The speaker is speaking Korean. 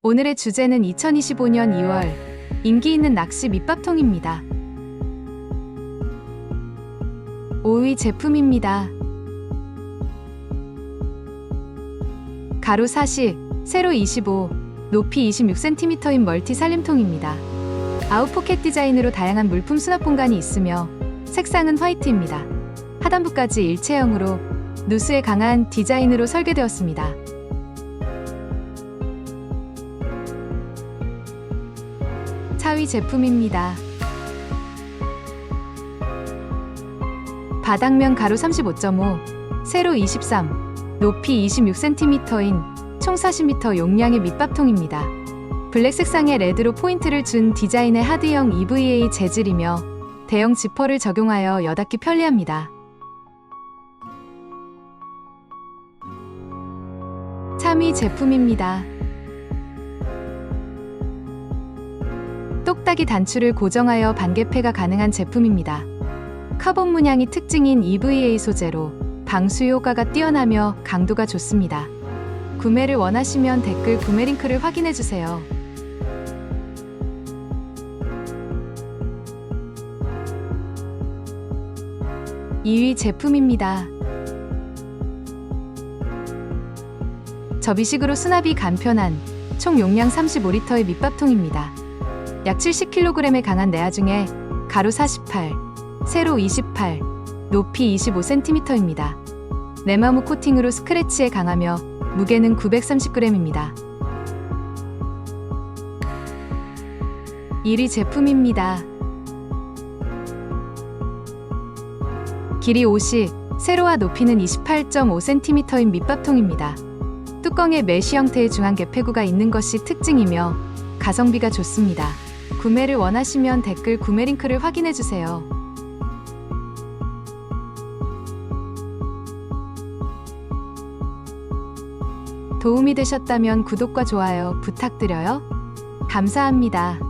오늘의 주제는 2025년 2월 인기 있는 낚시 밑밥통입니다. 5위 제품입니다. 가로 40, 세로 25, 높이 26cm인 멀티 살림통입니다. 아웃포켓 디자인으로 다양한 물품 수납 공간이 있으며 색상은 화이트입니다. 하단부까지 일체형으로 누수에 강한 디자인으로 설계되었습니다. 4위 제품입니다. 바닥면 가로 35.5, 세로 23, 높이 26cm인 총 40m 용량의 밑밥통입니다. 블랙 색상의 레드로 포인트를 준 디자인의 하드형 EVA 재질이며 대형 지퍼를 적용하여 여닫기 편리합니다. 3위 제품입니다. 똑딱이 단추를 고정하여 반개폐가 가능한 제품입니다. 카본 문양이 특징인 EVA 소재로 방수 효과가 뛰어나며 강도가 좋습니다. 구매를 원하시면 댓글 구매 링크를 확인해 주세요. (2위) 제품입니다. 접이식으로 수납이 간편한 총 용량 35리터의 밑밥통입니다. 약 70kg의 강한 내화 중에 가로 48, 세로 28, 높이 25cm입니다. 내마무 코팅으로 스크래치에 강하며 무게는 930g입니다. 1위 제품입니다. 길이 50, 세로와 높이는 28.5cm인 밑밥통입니다. 뚜껑에 메쉬 형태의 중앙 개폐구가 있는 것이 특징이며 가성비가 좋습니다. 구매를 원하시면 댓글 구매 링크를 확인해 주세요. 도움이 되셨다면 구독과 좋아요 부탁드려요. 감사합니다.